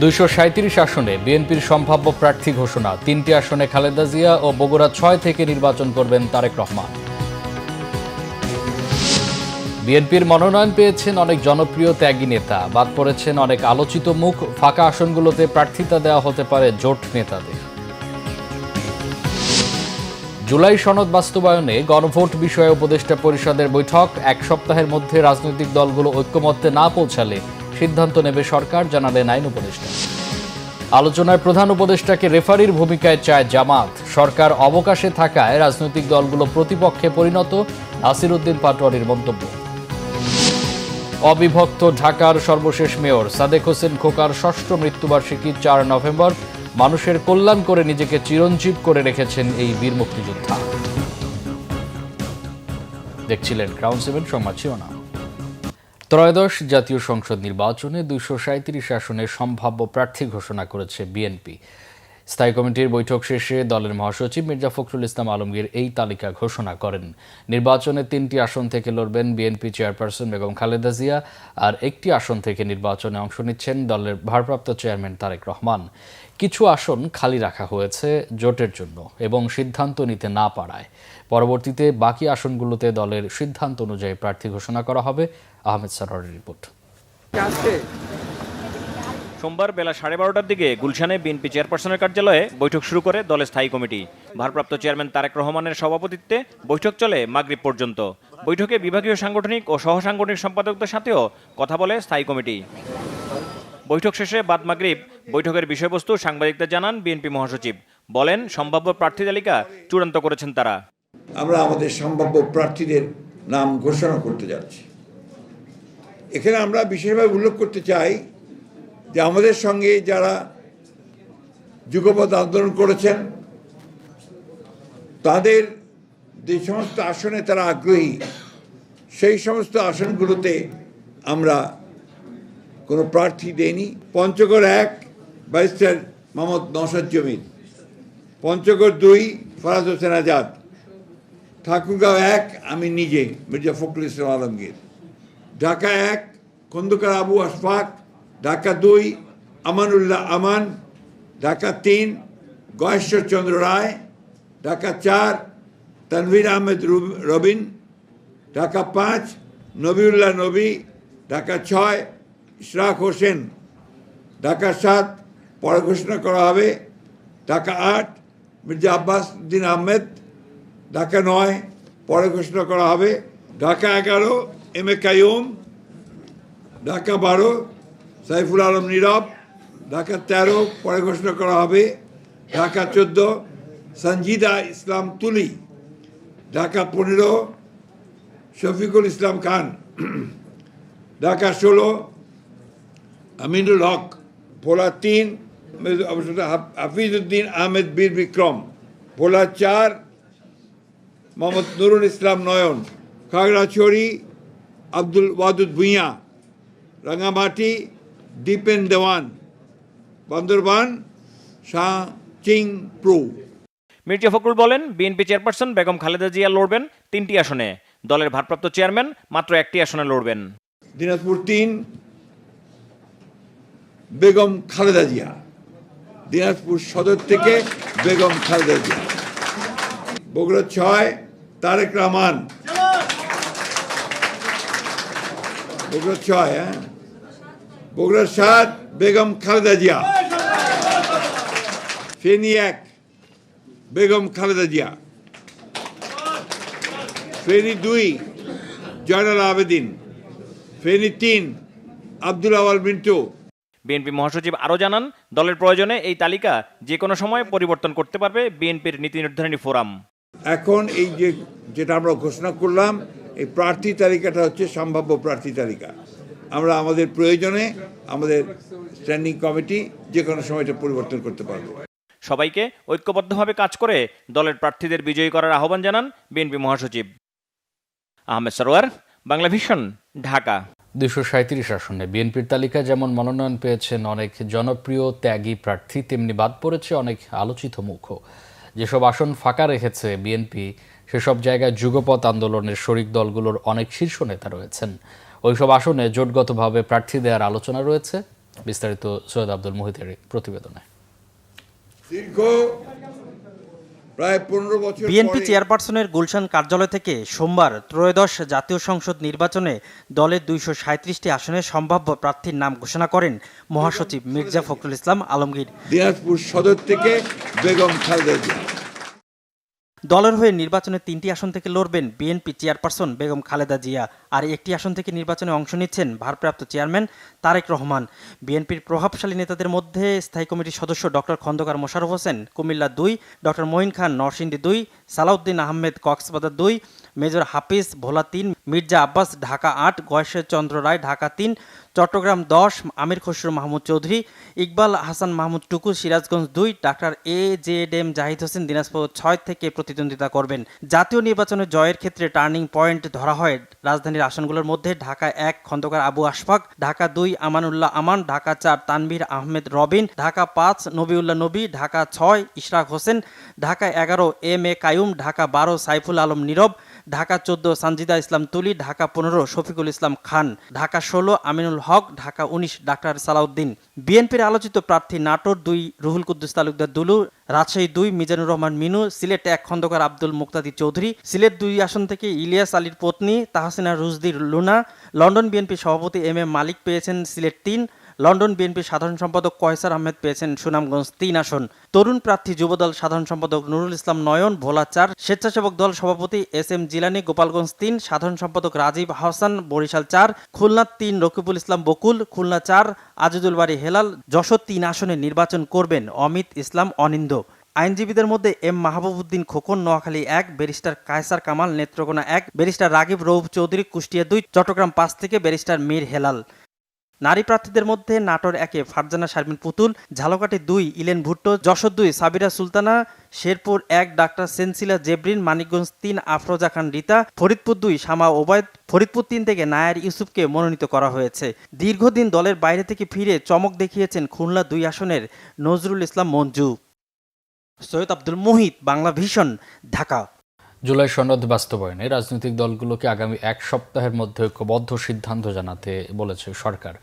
দুইশো সাঁত্রিশ আসনে বিএনপির সম্ভাব্য প্রার্থী ঘোষণা। তিনটি আসনে খালেদা জিয়া ও বগুড়া ছয় থেকে নির্বাচন করবেন তারেক রহমান। বিএনপির মনোনয়ন পেয়েছেন অনেক জনপ্রিয় ত্যাগী নেতা। বাদ পড়েছেন অনেক আলোচিত মুখ। ফাঁকা আসনগুলোতে প্রার্থিতা দেওয়া হতে পারে জোট নেতাদের। জুলাই সনদ বাস্তবায়নে গণভোট বিষয়ে উপদেষ্টা পরিষদের বৈঠক। এক সপ্তাহের মধ্যে রাজনৈতিক দলগুলো ঐক্যমত্যে না পৌঁছালে সিদ্ধান্ত নেবে সরকার, জানালেন আইন উপদেষ্টা। আলোচনায় প্রধান উপদেষ্টাকে রেফারির ভূমিকায় চায় জামাত। সরকার অবকাশে থাকায় রাজনৈতিক দলগুলো প্রতিপক্ষে পরিণত, নাসির উদ্দিন পাটোয়ারির মন্তব্য। অবিভক্ত ঢাকার সর্বশেষ মেয়র সাদেক হোসেন খোকার ষষ্ঠ মৃত্যুবার্ষিকী চার নভেম্বর, মানুষের কল্যাণ করে নিজেকে চিরঞ্জীব করে রেখেছেন এই বীর মুক্তিযোদ্ধা। দেখছিলেন ক্রাউন সেভেন সংবাদ শিরোনাম। ত্রয়োদশ জাতীয় সংসদ নির্বাচনে দুইশো সাঁত্রিশ আসনে সম্ভাব্য প্রার্থী ঘোষণা করেছে বিএনপি। স্থায়ী কমিটির বৈঠক শেষে দলের মহাসচিব মির্জা ফখরুল ইসলাম আলমগীর এই তালিকা ঘোষণা করেন। নির্বাচনে তিনটি আসন থেকে লড়বেন বিএনপি চেয়ারপারসন বেগম খালেদা জিয়া আর একটি আসন থেকে নির্বাচনে অংশ নিচ্ছেন দলের ভারপ্রাপ্ত চেয়ারম্যান তারেক রহমান। কিছু আসন খালি রাখা হয়েছে জোটের জন্য এবং সিদ্ধান্ত নিতে না পারায়। পরবর্তীতে বাকি আসনগুলোতে দলের সিদ্ধান্ত অনুযায়ী প্রার্থী ঘোষণা করা হবে। আহমেদ সারোয়ারের রিপোর্ট। সোমবার বেলা সাড়ে বারোটার দিকে গুলশানে বিএনপি চেয়ারপারসনের কার্যালয়ে বৈঠক শুরু করে দলের স্থায়ী কমিটি। ভারপ্রাপ্ত চেয়ারম্যান তারেক রহমানের সভাপতিত্বে বৈঠক চলে মাগরিব পর্যন্ত। বৈঠকে বিভাগীয় সাংগঠনিক ও সহসাংগঠনিক সম্পাদকদের সাথেও কথা বলে স্থায়ী কমিটি। বৈঠক শেষে বাদ মাগরিব বৈঠকের বিষয়বস্তু সাংবাদিকদের জানান বিএনপি মহাসচিব। বলেন, সম্ভাব্য প্রার্থী তালিকা চূড়ান্ত করেছেন তারা। আমরা আমাদের সম্ভাব্য প্রার্থীদের নাম ঘোষণা করতে যাচ্ছি। এখানে আমরা বিশেষভাবে উল্লেখ করতে চাই যে আমাদের সঙ্গে যারা যুগপথ আন্দোলন করেছেন, তাদের যে সমস্ত আসনে তারা আগ্রহী, সেই সমস্ত আসনগুলোতে আমরা কোনো প্রার্থী দেইনি। পঞ্চগড় এক, ব্যারিস্টার মোহাম্মদ নসাদ জমির। পঞ্চগড় দুই, ফরাজ হোসেন আজাদ। ঠাকুরগাঁও এক, আমি নিজে, মির্জা ফখরুল ইসলাম আলমগীর। ঢাকা এক, খন্দকার আবু আশফাক, ঢাকা দুই, আমানুল্লাহ আমান, ঢাকা তিন গয়েশ্বরচন্দ্র রায়, ঢাকা চার, তানভীর আহমেদ রুব- রবিন, ঢাকা পাঁচ, নবিউল্লাহ নবী, ঢাকা ছয়, ইশরাক হোসেন, ঢাকা সাত, পরে ঘোষণা করা হবে, ঢাকা আট, মির্জা আব্বাস উদ্দিন আহমেদ ঢাকা নয়, পরে ঘোষণা করা হবে। ঢাকা এগারো, এম এ কাইম ঢাকা বারো, সাইফুল আলম নীরব। ঢাকা তেরো, পরে ঘোষণা করা হবে। ঢাকা চোদ্দ সঞ্জিদা ইসলাম তুলি। ঢাকা পনেরো, শফিকুল ইসলাম খান। ঢাকা ষোলো, আমিনুল হক। ভোলা তিন হাফিজউদ্দিন আহমেদ বীর বিক্রম। ভোলা চার মোহাম্মদ নুরুল ইসলাম নয়ন খাগড়াছড়ি আব্দুল ওয়াদুদ ভুঁইয়া রাঙামাটি দীপেন দেওয়ান বান্দরবান শাহ চিং প্রু। মির্জা ফখরুল বলেন বিএনপি চেয়ারপারসন বেগম খালেদা জিয়া লড়বেন তিনটি আসনে। দলের ভারপ্রাপ্ত চেয়ারম্যান মাত্র একটি আসনে লড়বেন। দিনাজপুর তিন বেগম খালেদা জিয়া। দিনাজপুর সদর থেকে বেগম খালেদা জিয়া। বগুড়া ছয় তারেক রহমান। বগুড়া ছয় হ্যাঁ? বগুড়া সাত, বেগম খালেদা জিয়া। ফেনী এক, বেগম খালেদা জিয়া। ফেনী দুই, জয়নাল আবেদিন। ফেনী তিন, আব্দুল আওয়াল মিন্টু। বিএনপি মহাসচিব আরও জানান, দলের প্রয়োজনে এই তালিকা যে কোনো সময় পরিবর্তন করতে পারবে বিএনপির নীতি নির্ধারণী ফোরাম। এখন এই যে যেটা আমরা ঘোষণা করলাম এই প্রার্থী তালিকাটা হচ্ছে সম্ভাব্য প্রার্থী তালিকা। আমরা আমাদের প্রয়োজনে আমাদের স্ট্যান্ডিং কমিটি যে কোনো সময় এটা পরিবর্তন করতে পারব। সবাইকে ঐক্যবদ্ধভাবে কাজ করে দলের প্রার্থীদের বিজয়ী করার আহ্বান জানান বিএনপি মহাসচিব। আহমেদ সরোয়ার বাংলা ভিশন ঢাকা। দুশো সাঁত্রিশ আসনে বিএনপির তালিকা যেমন মনোনয়ন পেয়েছেন অনেক জনপ্রিয় ত্যাগী প্রার্থী তেমনি বাদ পড়েছে অনেক আলোচিত মুখ যেসব আসন ফাঁকা রেখেছে বিএনপি, সেসব জায়গায় যুগপথ আন্দোলনের শরিক দলগুলোর অনেক শীর্ষ নেতা রয়েছেন। ওইসব আসনে জোটগতভাবে প্রার্থী দেওয়ার আলোচনা রয়েছে। বিস্তারিত সৈয়দ আব্দুল মোহিতের প্রতিবেদনে। দীর্ঘ প্রায় পনেরো বছর বিএনপি পরে চেয়ারপারসনের গুলশান কার্যালয় থেকে সোমবার ত্রয়োদশ জাতীয় সংসদ নির্বাচনে দলের দুইশো সাঁত্রিশটি আসনে সম্ভাব্য প্রার্থীর নাম ঘোষণা করেন মহাসচিব মির্জা ফখরুল ইসলাম আলমগীর। দিনাজপুর সদর থেকে বেগম খালেদা দলের হয়ে নির্বাচনে তিনটি আসন থেকে লড়বেন বিএনপি চেয়ারপারসন বেগম খালেদা জিয়া আর একটি আসন থেকে নির্বাচনে অংশ নিচ্ছেন ভারপ্রাপ্ত চেয়ারম্যান তারেক রহমান। বিএনপির প্রভাবশালী নেতাদের মধ্যে স্থায়ী কমিটির সদস্য ডক্টর খন্দকার মোশারফ হোসেন, কুমিল্লা দুই ডক্টর মঈন খান নরসিংদী দুই, সালাউদ্দিন আহমেদ কক্সবাজার দুই, মেজর হাফিজ ভোলা তিন, মির্জা আব্বাস ঢাকা আট গয়েশ্বর চন্দ্র রায় ঢাকা তিন চট্টগ্রাম দশ, আমির খসরু, মাহমুদ চৌধুরী, ইকবাল হাসান, মাহমুদ টুকু, সিরাজগঞ্জ দুই, doctor A Z M, Zahid Hossain, Dinajpur ছয় থেকে প্রতিদ্বন্দ্বিতা করবেন। জাতীয় নির্বাচনে জয়ের ক্ষেত্রে টার্নিং পয়েন্ট ধরা হয় রাজধানীর আসনগুলোর মধ্যে ঢাকা এক, খন্দকার আবু আশফাক, ঢাকা দুই, আমানুল্লাহ আমান, ঢাকা চার, তানভীর আহমেদ রবিন, ঢাকা পাঁচ, নবিউল্লাহ নবী, ঢাকা ছয়, ইশরাক হোসেন, ঢাকা এগারো, এম এ কায়ুম, ঢাকা বারো, সাইফুল আলম নীরব, ঢাকা চোদ্দ, সানজিদা ইসলাম তুলি, ঢাকা পনেরো, শফিকুল ইসলাম খান, ঢাকা ষোলো, আমিনুল হক, ঢাকা উনিশ, ডাক্তার সালাউদ্দিন। বিএনপির আলোচিত প্রার্থী নাটোর দুই, রুহুল কুদ্দুস তালুকদার দুলু, রাজশাহী দুই, মিজানুর রহমান মিনু, সিলেট এক খন্দকার আব্দুল মুক্তাদি চৌধুরী, সিলেট দুই আসন থেকে ইলিয়াস আলীর পত্নী তাহসিনা রুজদির লুনা, লন্ডন বিএনপি সভাপতি এম এ মালিক পেয়েছেন সিলেট তিন লন্ডন বিএনপির সাধারণ সম্পাদক কয়সার আহমেদ পেয়েছেন সুনামগঞ্জ তিন আসন। তরুণ প্রার্থী যুবদল সাধারণ সম্পাদক নুরুল ইসলাম নয়ন ভোলা চার স্বেচ্ছাসেবক দল সভাপতি এস এম জিলানি, গোপালগঞ্জ তিন, সাধারণ সম্পাদক রাজীব হাসান, বরিশাল চার, খুলনা তিন, রকিবুল ইসলাম বকুল, খুলনা চার, আজিজুল বাড়ি হেলাল, যশোর তিন আসনে নির্বাচন করবেন অমিত ইসলাম অনিন্দ। আইনজীবীদের মধ্যে এম মাহবুবুদ্দিন খোকন, নোয়াখালী এক, ব্যারিস্টার কায়সার কামাল, নেত্রকোনা এক, ব্যারিস্টার রাগিব রৌফ চৌধুরী, কুষ্টিয়া দুই, চট্টগ্রাম পাঁচ থেকে ব্যারিস্টার মীর হেলাল। নারী প্রার্থীদের মধ্যে নাটোর একে ফারজানা শারমিন পুতুল, ঝালকাঠি দুই ইলেন ভুট্টো, যশোর দুই সাবিরা সুলতানা, শেরপুর এক ডাক্তার সেন্সিলা জেবরিন, মানিকগঞ্জ তিন আফরোজা খান রিতা, ফরিদপুর দুই শামা ওবায়দ, ফরিদপুর তিন থেকে নায়ার ইউসুফকে মনোনীত করা হয়েছে। দীর্ঘদিন দলের বাইরে থেকে ফিরে চমক দেখিয়েছেন খুলনা দুই আসনের নজরুল ইসলাম মঞ্জু। সৈয়দ আব্দুল মোহিত, বাংলা ভীষণ ঢাকা। জুলাই সনদ বাস্তবায়নে রাজনৈতিক দলগুলোকে আগামী এক সপ্তাহের মধ্যে ঐক্যবদ্ধ সিদ্ধান্ত জানাতে বলেছে সরকার।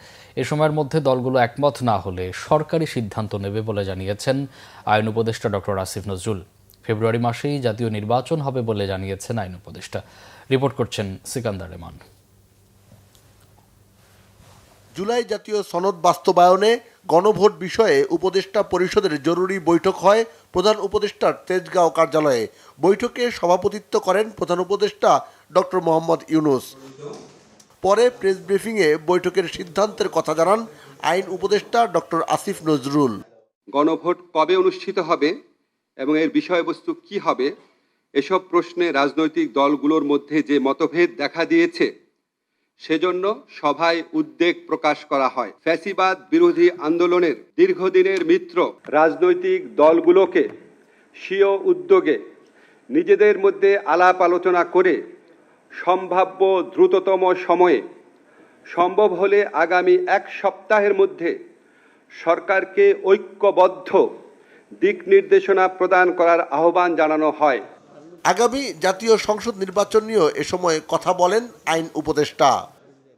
এ সময়ের মধ্যে দলগুলো একমত না হলে সরকারি সিদ্ধান্ত নেবে বলে জানিয়েছেন আইন উপদেষ্টা ডক্টর আসিফ নজরুল। ফেব্রুয়ারি মাসেই জাতীয় নির্বাচন হবে বলে জানিয়েছেন আইন উপদেষ্টা। রিপোর্ট করছেন সিকান্দার রেমান জুলাই জাতীয় সনদ বাস্তবায়নে গণভোট বিষয়ে উপদেষ্টা পরিষদের জরুরি বৈঠক হয় প্রধান উপদেষ্টার তেজগাঁও কার্যালয়ে বৈঠকে সভাপতিত্ব করেন প্রধান উপদেষ্টা ডক্টর মোহাম্মদ ইউনুস। পরে প্রেস ব্রিফিংয়ে বৈঠকের সিদ্ধান্তের কথা জানান আইন উপদেষ্টা ডক্টর আসিফ নজরুল। গণভোট কবে অনুষ্ঠিত হবে এবং এর বিষয়বস্তু কি হবে, এসব প্রশ্নে রাজনৈতিক দলগুলোর মধ্যে যে মতভেদ দেখা দিয়েছে সেজন্য সভায় উদ্বেগ প্রকাশ করা হয়। ফ্যাসিবাদ বিরোধী আন্দোলনের দীর্ঘদিনের মিত্র রাজনৈতিক দলগুলোকে স্বীয় উদ্যোগে নিজেদের মধ্যে আলাপ আলোচনা করে সম্ভাব্য দ্রুততম সময়ে সম্ভব হলে আগামী এক সপ্তাহের মধ্যে সরকারকে ঐক্যবদ্ধ দিক নির্দেশনা প্রদান করার আহ্বান জানানো হয়। আগামী জাতীয় সংসদ নির্বাচন নিয়েও এ সময় কথা বলেন আইন উপদেষ্টা।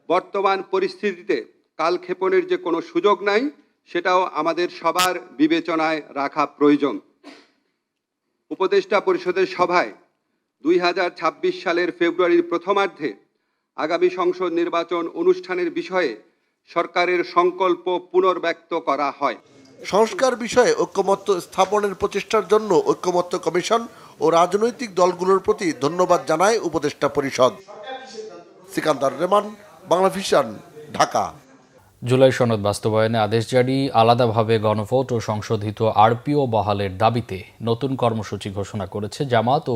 বর্তমান পরিস্থিতিতে কালক্ষেপণের যে কোনো সুযোগ নাই, সেটাও আমাদের সবার বিবেচনায় রাখা প্রয়োজন। উপদেষ্টা পরিষদের সভায় দুই হাজার ছাব্বিশ সালের ফেব্রুয়ারির প্রথমার্ধে আগামী সংসদ নির্বাচন অনুষ্ঠানের বিষয়ে সরকারের সংকল্প পুনর্ব্যক্ত করা হয়। সংস্কার বিষয়ে ঐক্যমত্য স্থাপনের প্রচেষ্টার জন্য ঐক্যমত্য কমিশন ও রাজনৈতিক দলগুলোর প্রতি ধন্যবাদ জানায় উপদেষ্টা পরিষদ। সিকান্দার রেমান, বাংলা ভিশন, ঢাকা। জুলাই সনদ বাস্তবায়নে আদেশ জারি, আলাদাভাবে গণভোট ও সংশোধিত আরপিও বহালের দাবিতে নতুন কর্মসূচি ঘোষণা করেছে জামাত ও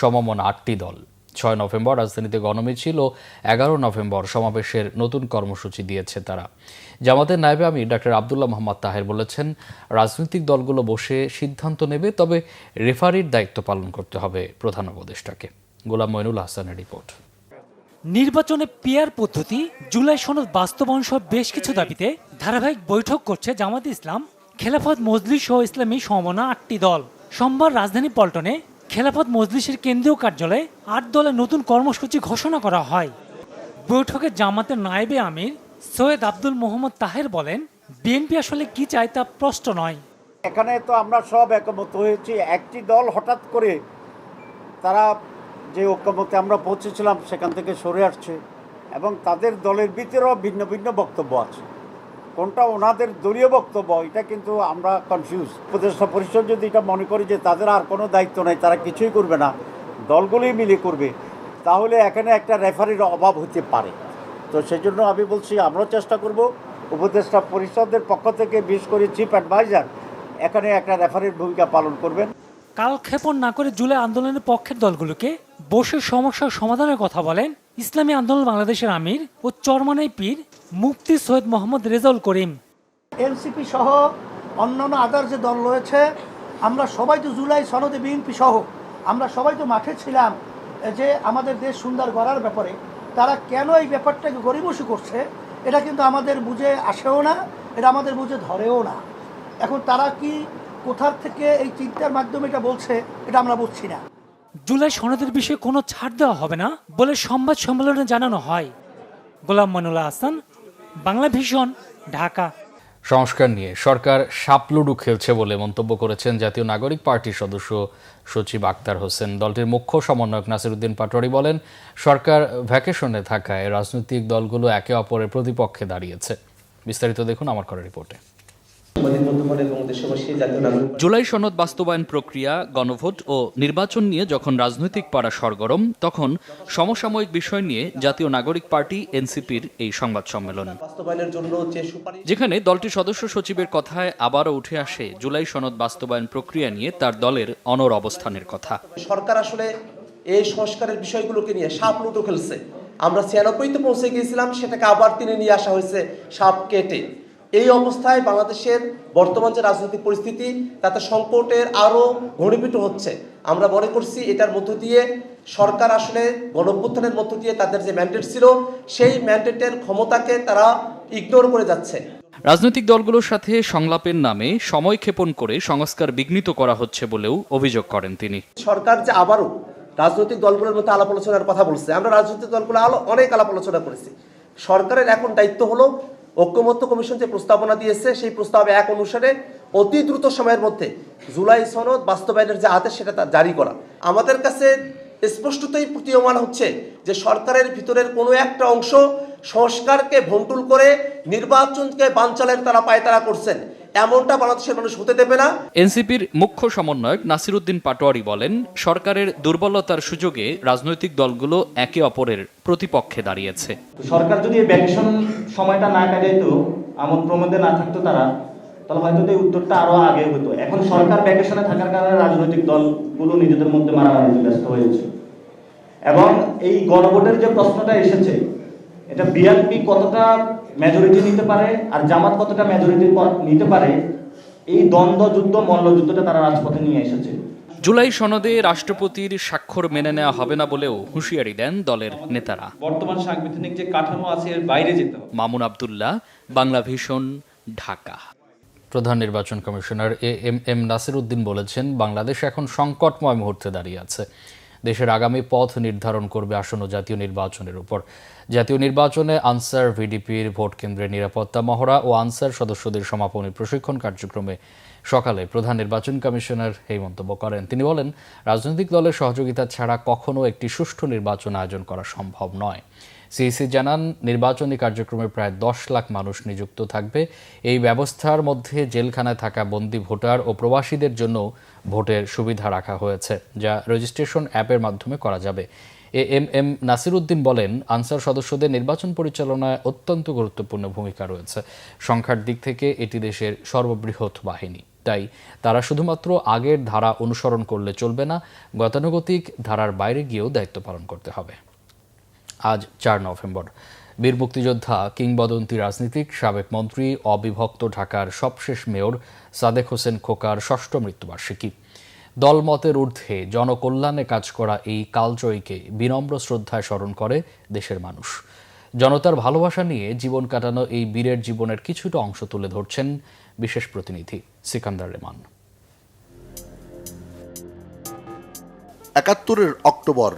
সমমন আটটি দল। ছয় নভেম্বর রাজধানীতে গণমিছিল ও এগারো নভেম্বর সমাবেশের নতুন কর্মসূচি দিয়েছে তারা। জামাতের নায়েবে আমি ডাক্তার আবদুল্লাহ মোহাম্মদ তাহের বলেছেন, রাজনৈতিক দলগুলো বসে সিদ্ধান্ত নেবে, তবে রেফারির দায়িত্ব পালন করতে হবে প্রধান উপদেষ্টাকে। গোলাম মইনুল হাসানের রিপোর্ট। নির্বাচনে পিয়ার পদ্ধতি, জুলাই সনদ বাস্তবায়ন সহ বেশ কিছু দাবিতে ধারাবাহিক বৈঠক করছে জামাত ইসলাম, খেলাফত মজলিস সহ ইসলামী সমনা আটটি দল। সোমবার রাজধানী পল্টনে খেলাফত মজলিসের কেন্দ্রীয় কার্যালয়ে আট দলের নতুন কর্মসূচি ঘোষণা করা হয়। বৈঠকে জামাতের নায়েবে আমির সৈয়দ আব্দুল মোহাম্মদ তাহের বলেন, বিএনপি আসলে কি চায় তা প্রশ্ন নয়। এখানে তো আমরা সব একমত হয়েছি, একটি দল হঠাৎ করে তারা যে ঐক্যমতে আমরা পৌঁছেছিলাম সেখান থেকে সরে আসছে এবং তাদের দলের ভিতরেও ভিন্ন ভিন্ন বক্তব্য আছে। কোনটা ওনাদের দলীয় বক্তব্য, এটা কিন্তু আমরা কনফিউজ উপদেষ্টা পরিষদ যদি এটা মনে করি যে তাদের আর কোনো দায়িত্ব নেই, তারা কিছুই করবে না, দলগুলোই মিলে করবে, তাহলে এখানে একটা রেফারির অভাব হতে পারে। তো সেই জন্য আমি বলছি, আমরাও চেষ্টা করব, উপদেষ্টা পরিষদের পক্ষ থেকে বিশেষ করে চিফ অ্যাডভাইজার এখানে একটা রেফারির ভূমিকা পালন করবেন। কালক্ষেপণ না করে জুলাই আন্দোলনের পক্ষের দলগুলোকে বসে সমস্যার সমাধানের কথা বলেন ইসলামী আন্দোলন বাংলাদেশের আমির ও চরমানাই পীর মুফতি সৈয়দ মোহাম্মদ রেজাউল করিম। এনসিপি সহ অন্যান্য আদার যে দল রয়েছে আমরা সবাই তো জুলাই সনদে বিএনপি সহ আমরা সবাই তো মাঠে ছিলাম যে আমাদের দেশ সুন্দর গড়ার ব্যাপারে। তারা কেন এই ব্যাপারটাকে গরিবসী করছে এটা কিন্তু আমাদের বুঝে আসেও না এটা আমাদের বুঝে ধরেও না। এখন তারা কি কোথার থেকে এই চিন্তার মাধ্যমে এটা বলছে এটা আমরা বুঝছি না। জুলাই সনদের বিষয়ে কোনো ছাড় দেওয়া হবে না বলে সংবাদ সম্মেলনে জানানো হয়। গোলাম মনুল্লাহ হাসান বাংলা ঢাকা। সংস্কার নিয়ে সরকার সাপলুডু খেলছে বলে মন্তব্য করেছেন জাতীয় নাগরিক পার্টির সদস্য সচিব আক্তার হোসেন। দলটির মুখ্য সমন্বয়ক নাসিরুদ্দিন পাটোয়ারি বলেন, সরকার ভ্যাকেশনে থাকায় রাজনৈতিক দলগুলো একে অপরের প্রতিপক্ষে দাঁড়িয়েছে। বিস্তারিত দেখুন আমার করা রিপোর্টে। জুলাই সনদ বাস্তবায়ন প্রক্রিয়া গণভোট ও নির্বাচন নিয়ে যখন রাজনৈতিক পাড়া সরগরম তখন সমসাময়িক বিষয় নিয়ে জাতীয় নাগরিক পার্টি এনসিপির এই সংবাদ সম্মেলন। যেখানে দলটির সদস্য সচিবের কথায় আবারও উঠে আসে জুলাই সনদ বাস্তবায়ন প্রক্রিয়া নিয়ে তার দলের অনর অবস্থানের কথা। সরকার আসলে এই সংস্কারের বিষয়গুলোকে নিয়ে সাপ লুটো খেলছে। আমরা ছিয়ানব্বইতে পৌঁছে গিয়েছিলাম সেটাকে আবার তিনি নিয়ে আসা হয়েছে সাপ কেটে। এই অবস্থায় বাংলাদেশের বর্তমান যে রাজনৈতিক পরিস্থিতি তাতে সংকটের আরও ঘনীভূত হচ্ছে। আমরা মনে করছি এটার মধ্য দিয়ে সরকার আসলে গণঅভ্যুত্থানের মধ্য দিয়ে তাদের যে ম্যান্ডেট ছিল সেই ম্যান্ডেটের ক্ষমতাকে তারা ইগনোর করে যাচ্ছে। রাজনৈতিক দলগুলোর সাথে সংলাপের নামে সময় ক্ষেপণ করে সংস্কার বিঘ্নিত করা হচ্ছে বলেও অভিযোগ করেন তিনি। সরকার যে আবারও রাজনৈতিক দলগুলোর মধ্যে আলাপ আলোচনার কথা বলছে আমরা রাজনৈতিক দলগুলো আলো অনেক আলাপ আলোচনা করেছি। সরকারের এখন দায়িত্ব হলো ঐক্যমত্য কমিশন যে প্রস্তাবনা দিয়েছে, সেই প্রস্তাবে এক অনুসারে অতি দ্রুত সময়ের মধ্যে জুলাই সনদ বাস্তবায়নের যে আদেশ, সেটা জারি করা। আমাদের কাছে স্পষ্টতই প্রতীয়মান হচ্ছে যে সরকারের ভিতরের কোনো একটা অংশ সংস্কারকে ভন্টুল করে নির্বাচনকে বাঞ্চালের তারা পায়তারা করছেন। এমনটা বাংলাদেশের মানুষ হতে দেবে না। এনসিপির মুখ্য সমন্বয়ক নাসিরুদ্দিন পাটোয়ারি বলেন সরকারের দুর্বলতার সুযোগে রাজনৈতিক দলগুলো একে অপরের প্রতিপক্ষে দাঁড়িয়েছে। সরকার যদি এই ভ্যাকেশন সময়টা না কাটাইতো আমন প্রমোদে না থাকতো তারা তাহলে হয়তো এই উত্তরটা আরও আগে হতো। এখন সরকার ভ্যাকেশনে থাকার কারণে রাজনৈতিক দলগুলো নিজেদের মধ্যে মারামারিতে ব্যস্ত হয়েছে। এবং এই গণভোটের যে প্রশ্নটা এসেছে এটা বিএনপি কতটা মেজরিটি নিতে পারে আর জামাত কতটা মেজরিটি নিতে পারে এই দ্বন্দ্ব যুদ্ধ মল্লযুদ্ধটা তারা রাজপথে নিয়ে এসেছে। জুলাই সনদে রাষ্ট্রপতির স্বাক্ষর মেনে নেওয়া হবে না বলেও হুঁশিয়ারি দেন দলের নেতারা। বর্তমান সাংবিধানিক যে কাঠামো আছে এর বাইরে যেতে হবে। মামুন আবদুল্লাহ বাংলা ভীষণ ঢাকা। প্রধান নির্বাচন commissioner A M M Nasir Uddin বলেছেন বাংলাদেশ এখন সংকটময় মুহূর্তে দাঁড়িয়ে আছে। দেশের আগামী পথ নির্ধারণ করবে আসন্ন জাতীয় নির্বাচনের উপর। জাতীয় নির্বাচনে আনসার ভিডিপির ভোট কেন্দ্রের নিরাপত্তা মহড়া ও আনসার সদস্যদের সমাপনী প্রশিক্ষণ কার্যক্রমে সকালে প্রধান নির্বাচন কমিশনার এই মন্তব্য করেন। তিনি বলেন, রাজনৈতিক দলের সহযোগিতা ছাড়া কখনো একটি সুষ্ঠু নির্বাচন আয়োজন করা সম্ভব নয়। সিইসি জানান, নির্বাচনী কার্যক্রমে প্রায় দশ লাখ মানুষ নিযুক্ত থাকবে। এই ব্যবস্থার মধ্যে জেলখানায় থাকা বন্দী ভোটার ও প্রবাসীদের জন্য ভোটের সুবিধা রাখা হয়েছে, যা রেজিস্ট্রেশন অ্যাপের মাধ্যমে করা যাবে। এ এম এম নাসিরুদ্দিন বলেন, আনসার সদস্যদের নির্বাচন পরিচালনায় অত্যন্ত গুরুত্বপূর্ণ ভূমিকা রয়েছে। সংখ্যার দিক থেকে এটি দেশের সর্ববৃহৎ বাহিনী। তাই তারা শুধুমাত্র আগের ধারা অনুসরণ করলে চলবে না, গতানুগতিক ধারার বাইরে গিয়েও দায়িত্ব পালন করতে হবে। আজ চার নভেম্বর। বীর মুক্তিযোদ্ধা, কিংবদন্তি রাজনীতিক, সাবেক মন্ত্রী, অবিভক্ত ঢাকার সবশেষ মেয়র সাদেক হোসেন খোকার ষষ্ঠ মৃত্যুবার্ষিকী। দলমতের ঊর্ধ্বে জনকল্যাণে কাজ করা এই কালজয়ীকে বিনম্র শ্রদ্ধায় স্মরণ করে দেশের মানুষ। জনতার ভালোবাসা নিয়ে জীবন কাটানো এই বীরের জীবনের কিছুটা অংশ তুলে ধরছেন বিশেষ প্রতিনিধি সিকান্দার রেমান। একাত্তরের অক্টোবর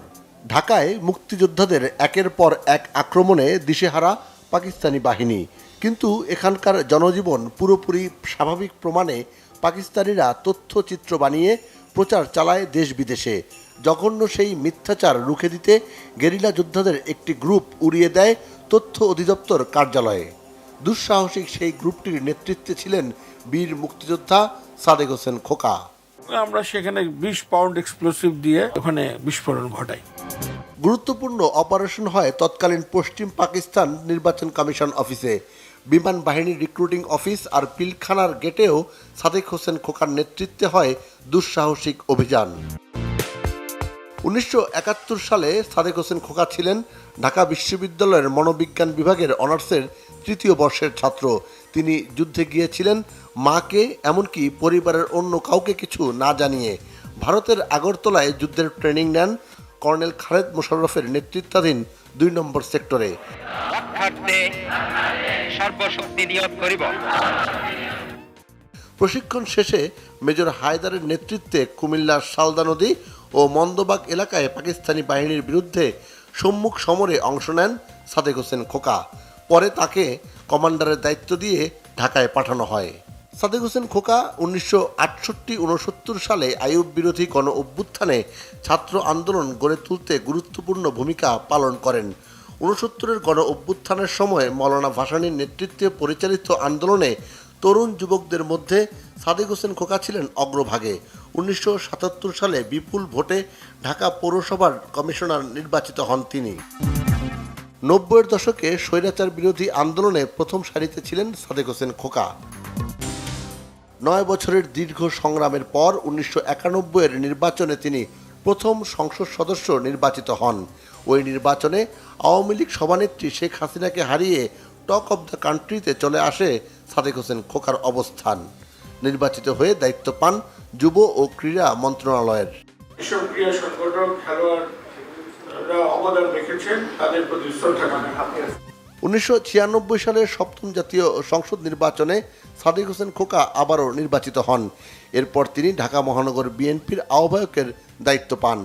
ঢাকায় মুক্তিযোদ্ধাদের একের পর এক আক্রমণে দিশেহারা পাকিস্তানি বাহিনী। কিন্তু এখানকার জনজীবন পুরোপুরি স্বাভাবিক প্রমাণে পাকিস্তানিরা তথ্যচিত্র বানিয়ে প্রচার চালায় দেশ বিদেশে জঘন্য সেই মিথ্যাচার রুখে দিতে গেরিলা যোদ্ধাদের একটি গ্রুপ উড়িয়ে দেয় তথ্য অধিদপ্তর কার্যালয়ে। দুঃসাহসিক সেই গ্রুপটির নেতৃত্বে ছিলেন বীর মুক্তিযোদ্ধা সাদেক হোসেন খোকা। আমরা সেখানে বিশ পাউন্ড এক্সপ্লোসিভ দিয়ে ওখানে বিস্ফোরণ ঘটাই। গুরুত্বপূর্ণ অপারেশন হয় তৎকালীন পশ্চিম পাকিস্তান নির্বাচন কমিশন অফিসে। বিমান বাহিনীর রিক্রুটিং অফিস আর পিলখানার গেটেও সাদেক হোসেন খোকার নেতৃত্বে হয় দুঃসাহসিক অভিযান। উনিশশো একাত্তর সালে সাদেক হোসেন খোকা ছিলেন ঢাকা বিশ্ববিদ্যালয়ের মনোবিজ্ঞান বিভাগের অনার্সের তৃতীয় বর্ষের ছাত্র। তিনি যুদ্ধে গিয়েছিলেন মাকে, এমনকি পরিবারের অন্য কাউকে কিছু না জানিয়ে। ভারতের আগরতলায় যুদ্ধের ট্রেনিং নেন কর্নেল খালেদ মোশাররফের নেতৃত্বাধীন দুই নম্বর সেক্টরে। সর্বশক্তি নিয়োগ করিব। প্রশিক্ষণ শেষে মেজর হায়দারের নেতৃত্বে কুমিল্লার সালদা নদী ও মন্দবাগ এলাকায় পাকিস্তানি বাহিনীর বিরুদ্ধে সম্মুখ সমরে অংশ নেন সাদেক হোসেন খোকা। পরে তাকে কমান্ডারের দায়িত্ব দিয়ে ঢাকায় পাঠানো হয়। সাদেক হোসেন খোকা উনিশশো আটষট্টি সালে আইয়ুব বিরোধী গণ অভ্যুত্থানে ছাত্র আন্দোলন গড়ে তুলতে গুরুত্বপূর্ণ ভূমিকা পালন করেন। উনসত্তরের গণ অভ্যুত্থানের সময় মৌলানা ভাসানীর নেতৃত্বে পরিচালিত আন্দোলনে তরুণ যুবকদের মধ্যে সাদেক হোসেন খোকা ছিলেন অগ্রভাগে। উনিশশো সাতাত্তর সালে বিপুল ভোটে ঢাকা পৌরসভার কমিশনার নির্বাচিত হন তিনি। নব্বইয়ের দশকে স্বৈরাচার বিরোধী আন্দোলনে প্রথম সারিতে ছিলেন সাদেক হোসেন খোকা। নয় বছরের দীর্ঘ সংগ্রামের পর উনিশশো একানব্বইয়ের নির্বাচনে তিনি প্রথম সংসদ সদস্য নির্বাচিত হন। ওই নির্বাচনে আওয়ামী লীগ সভানেত্রী শেখ হাসিনাকে হারিয়ে টক অব দ্য কান্ট্রিতে চলে আসে সাদেক হোসেন খোকার অবস্থান। নির্বাচিত হয়ে দায়িত্ব পান যুব ও ক্রীড়া মন্ত্রণালয়ের। অবদান রেখেছেন, তাদের প্রতি শ্রদ্ধা উনিশশো ছিয়ানব্বই সালের সপ্তম জাতীয় সংসদ নির্বাচনে সাদিক হোসেন খোকা আবারও নির্বাচিত হন। এরপর তিনি ঢাকা মহানগর বিএনপির আহ্বায়কের দায়িত্ব পান।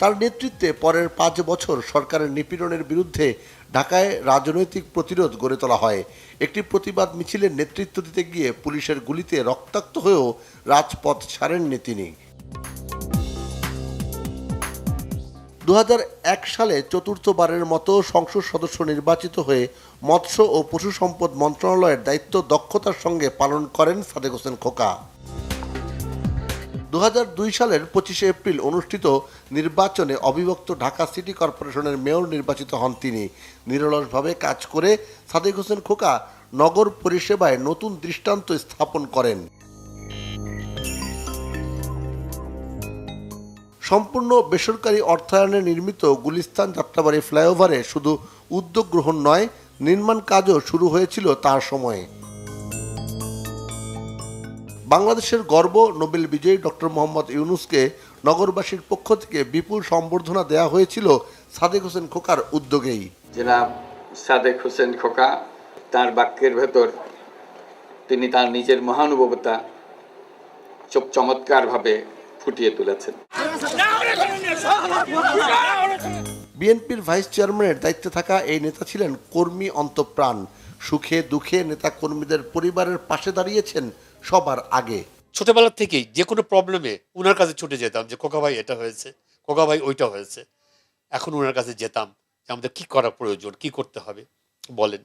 তার নেতৃত্বে পরের পাঁচ বছর সরকারের নিপীড়নের বিরুদ্ধে ঢাকায় রাজনৈতিক প্রতিরোধ গড়ে তোলা হয়। একটি প্রতিবাদ মিছিলের নেতৃত্ব দিতে গিয়ে পুলিশের গুলিতে রক্তাক্ত হয়েও রাজপথ ছাড়েননি তিনি। দু হাজার এক সালে চতুর্থবারের মতো সংসদ সদস্য নির্বাচিত হয়ে মৎস্য ও পশু সম্পদ মন্ত্রণালয়ের দায়িত্ব দক্ষতার সঙ্গে পালন করেন সাদেক হোসেন খোকা। দু হাজার দুই সালের পঁচিশে এপ্রিল অনুষ্ঠিত নির্বাচনে অবিভক্ত ঢাকা সিটি কর্পোরেশনের মেয়র নির্বাচিত হন তিনি। নিরলসভাবে কাজ করে সাদেক হোসেন খোকা নগর পরিষেবায় নতুন দৃষ্টান্ত স্থাপন করেন। সম্পূর্ণ বেসরকারি অর্থায়নে নির্মিত গুলিস্তান যাত্রাবাড়ি ফ্লাইওভারে শুধু উদ্যোগ গ্রহণ নয়, নির্মাণ কাজও শুরু হয়েছিল তার সময়ে। বাংলাদেশের গর্ব নোবেল বিজয়ী ডক্টর মোহাম্মদ ইউনুসকে নগরবাসীর পক্ষ থেকে বিপুল সম্বর্ধনা দেওয়া হয়েছিল সাদেক হোসেন খোকার উদ্যোগেই। জনাব সাদেক হোসেন খোকা, তার বাক্যের ভেতর তিনি তার নিজের মহানুভবতা চমৎকারভাবে ফুটিয়ে তুলেছেন। বিএনপির ভাইস চেয়ারম্যানের দায়িত্বে থাকা এই নেতা ছিলেন কর্মী অন্তপ্রাণ। সুখে দুঃখে নেতা কর্মীদের পরিবারের পাশে দাঁড়িয়েছেন সবার আগে। ছোটবেলা থেকেই যে কোনো প্রবলেমে উনার কাছে ছুটে যেতাম যে খোকা ভাই এটা হয়েছে। খোকা ভাই ওইটা হয়েছে। এখন উনার কাছে যেতাম যে আমাদের কি করা প্রয়োজন? কি করতে হবে? বলেন।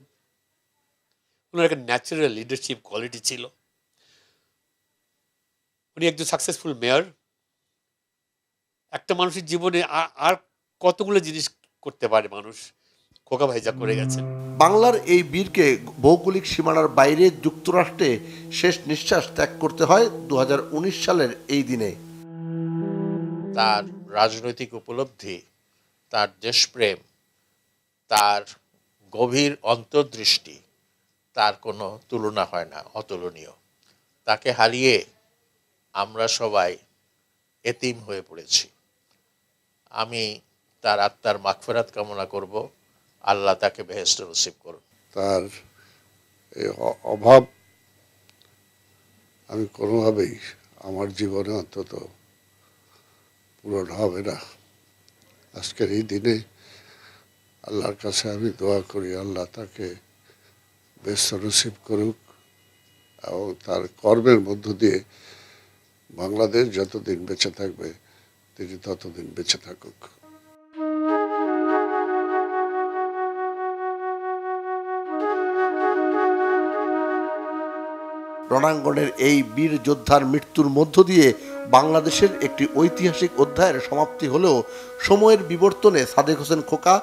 উনার একটা ন্যাচারাল লিডারশিপ কোয়ালিটি ছিল। উনি একজন সাকসেসফুল মেয়র একটা মানুষের জীবনে আর- কতগুলো জিনিস করতে পারে মানুষ? খোকা ভাই যা করে গেছেন। বাংলার এই বীরকে ভৌগোলিক সীমানার বাইরে যুক্তরাষ্ট্রে শেষ নিঃশ্বাস ত্যাগ করতে হয় দু হাজার উনিশ সালের এই দিনে। তার রাজনৈতিক উপলব্ধি তার দেশপ্রেম তার গভীর অন্তর্দৃষ্টি তার কোনো তুলনা হয় না অতুলনীয়। তাকে হারিয়ে আমরা সবাই এতিম হয়ে পড়েছি। আমি তার আত্মার মাগফেরাত কামনা করব। আল্লাহ তাকে বেহেস্ট নসিব করুন। তার অভাব আমি কোনোভাবেই আমার জীবনে অন্তত পূরণ হবে না। আজকের এই দিনে আল্লাহর কাছে আমি দোয়া করি, আল্লাহ তাকে বেস্ট রিসিভ করুক এবং তার কর্মের মধ্য দিয়ে বাংলাদেশ যতদিন বেঁচে থাকবে তিনি ততদিন বেঁচে থাকুক। রণাঙ্গনের এই বীর যোদ্ধার মৃত্যুর মধ্য দিয়ে বাংলাদেশের একটি ঐতিহাসিক অধ্যায়ের সমাপ্তি হলেও সময়ের বিবর্তনে সাদেক হোসেন খোকা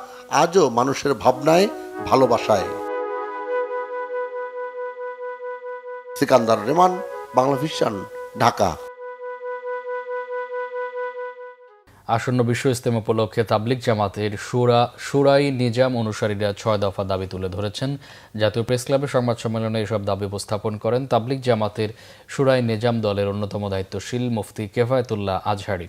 আজও মানুষের ভাবনায়, ভালোবাসায়। সিকান্দার রেমান বাংলা ভিশন ঢাকা। আসন্ন বিশ্ব ইস্তেমা উপলক্ষে তাবলিক জামাতের সুরা, সুরাই নিজাম অনুসারীরা ছয় দফা দাবি তুলে ধরেছেন। জাতীয় প্রেস ক্লাবের সংবাদ সম্মেলনে এসব দাবি উপস্থাপন করেন তাবলিক জামাতের সুরাই নিজাম দলের অন্যতম দায়িত্বশীল মুফতি কেফায়তুল্লাহ আজহারি।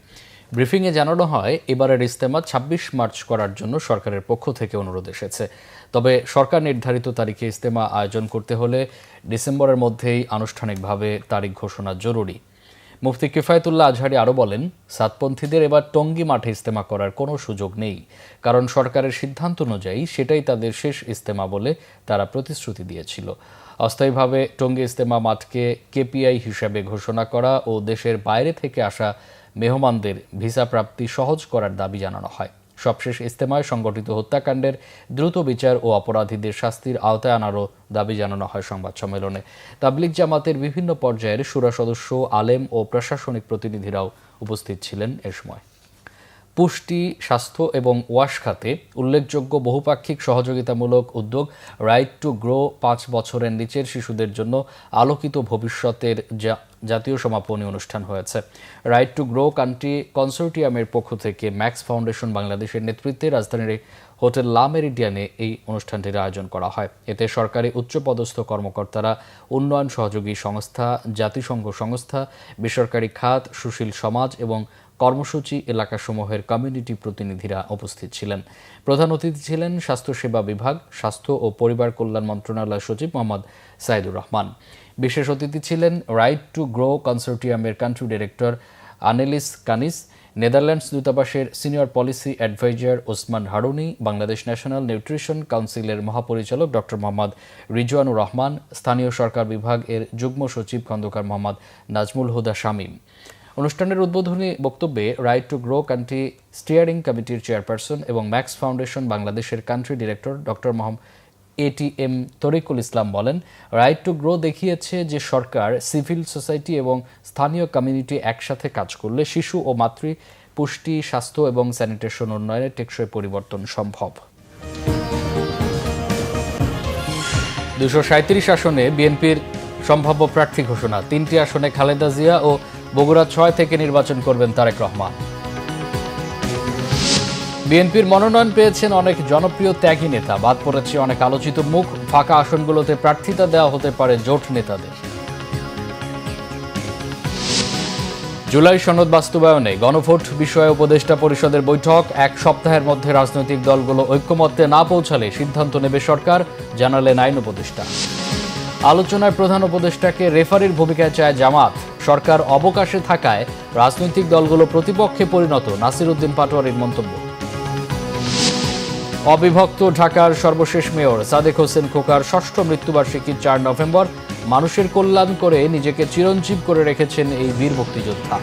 ব্রিফিংয়ে জানানো হয়, এবারের ইস্তেমা ২৬ মার্চ করার জন্য সরকারের পক্ষ থেকে অনুরোধ এসেছে। তবে সরকার নির্ধারিত তারিখে ইস্তেমা আয়োজন করতে হলে ডিসেম্বরের মধ্যেই আনুষ্ঠানিকভাবে তারিখ ঘোষণা জরুরি। মুফতি কিফায়তুল্লাহ আজহারি আরও বলেন, সাতপন্থীদের এবার টঙ্গী মাঠে ইস্তেমা করার কোনো সুযোগ নেই। কারণ সরকারের সিদ্ধান্ত অনুযায়ী সেটাই তাদের শেষ ইস্তেমা বলে তারা প্রতিশ্রুতি দিয়েছিল। অস্থায়ীভাবে টঙ্গী ইস্তেমা মাঠকে কেপিআই হিসাবে ঘোষণা করা ও দেশের বাইরে থেকে আসা মেহমানদের ভিসা প্রাপ্তি সহজ করার দাবি জানানো হয়। সবশেষ ইস্তেমায় সংগঠিত হত্যাকাণ্ডের দ্রুত বিচার ও অপরাধীদের শাস্তির আওতায় আনারও দাবি জানানো হয় সংবাদ সম্মেলনে। তাবলিক জামাতের বিভিন্ন পর্যায়ের সুরা সদস্য, আলেম ও প্রশাসনিক প্রতিনিধিরাও উপস্থিত ছিলেন এ সময়। পুষ্টি, স্বাস্থ্য এবং ওয়াশ খাতে উল্লেখযোগ্য বহুপাক্ষিক সহযোগিতামূলক উদ্যোগ রাইট টু গ্রো পাঁচ বছরের নিচের শিশুদের জন্য আলোকিত ভবিষ্যতের জাতীয় সমাপনী অনুষ্ঠান হয়েছে। রাইট টু গ্রো কান্ট্রি কনসোর্টিয়ামের পক্ষ থেকে ম্যাক্স ফাউন্ডেশন বাংলাদেশের নেতৃত্বে রাজধানীর হোটেল লা মেরিডিয়ানে এই অনুষ্ঠানটির আয়োজন করা হয়। এতে সরকারি উচ্চপদস্থ কর্মকর্তারা, উন্নয়ন সহযোগী সংস্থা, জাতিসংঘ সংস্থা, বেসরকারি খাত, সুশীল সমাজ এবং কর্মসূচি এলাকাসমূহের কমিউনিটি প্রতিনিধিরা উপস্থিত ছিলেন। প্রধান অতিথি ছিলেন স্বাস্থ্যসেবা বিভাগ, স্বাস্থ্য ও পরিবার কল্যাণ মন্ত্রণালয় সচিব মোহাম্মদ সাইদুর রহমান। বিশেষ অতিথি ছিলেন right to grow কনসোর্টিয়ামের country director Anneliese Kanis, Netherlands দূতাবাসের senior policy adviser Osman Haruni, Bangladesh national nutrition কাউন্সিলের মহাপরিচালক ডক্টর মোহাম্মদ রিজওয়ানুর রহমান, স্থানীয় সরকার বিভাগ এর যুগ্ম সচিব খন্দকার মোহাম্মদ নাজমুল হুদা শামীম। অনুষ্ঠানের উদ্বোধনী বক্তব্যে right to grow country steering কমিটির চেয়ারপারসন এবং ম্যাক্স ফাউন্ডেশন বাংলাদেশের country director doctor Mohammad ATM Tarikul Islam বলেন রাইট টু গ্রো দেখিয়েছে যে সরকার সিভিল সোসাইটি এবং স্থানীয় কমিউনিটি একসাথে কাজ করলে শিশু ও মাতৃ পুষ্টি, স্বাস্থ্য এবং স্যানিটেশন উন্নয়নে টেকসই পরিবর্তন সম্ভব। দুশো সাঁত্রিশ আসনে বিএনপির সম্ভাব্য প্রার্থী ঘোষণা, তিনটি আসনে খালেদা জিয়া ও বগুড়া ছয় থেকে নির্বাচন করবেন তারেক রহমান। বিএনপির মনোনয়ন পেয়েছেন অনেক জনপ্রিয় ত্যাগী নেতা। বাদ পড়েছে অনেক আলোচিত মুখ। ফাঁকা আসনগুলোতে প্রার্থিতা দেওয়া হতে পারে জোট নেতাদের। জুলাই সনদ বাস্তবায়নে গণভোট বিষয়ে উপদেষ্টা পরিষদের বৈঠক। এক সপ্তাহের মধ্যে রাজনৈতিক দলগুলো ঐক্যমত্যে না পৌঁছালে সিদ্ধান্ত নেবে সরকার, জানালেন আইন উপদেষ্টা। আলোচনায় প্রধান উপদেষ্টাকে রেফারির ভূমিকায় চায় জামাত। সরকার অবকাশে থাকায় রাজনৈতিক দলগুলো প্রতিপক্ষে পরিণত নাসির উদ্দিন পাটোয়ারির মন্তব্য। অবিভক্ত ঢাকার সর্বশেষ মেয়র সাদেক হোসেন খোকার ষষ্ঠ মৃত্যুবার্ষিকী চার নভেম্বর, মানুষের কল্যাণ করে নিজেকে চিরঞ্জীব করে রেখেছেন এই বীর মুক্তিযোদ্ধা।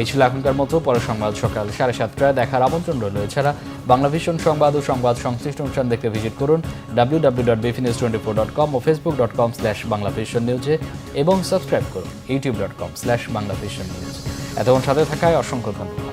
এই ছিল এখনকার মতো পরে সংবাদ সকাল সাড়ে সাতটায় দেখার আমন্ত্রণ রইল। এছাড়া বাংলা ভীষণ সংবাদ ও সংবাদ সংশ্লিষ্ট অনুষ্ঠান দেখতে ভিজিট করুন W W dot bvnews twenty four dot com ও Facebook dot com slash Bangla vision নিউজে এবং সাবস্ক্রাইব করুন YouTube dot com slash Bangla vision news এতক্ষণ সাথে থাকায় অসংখ্য ধন্যবাদ।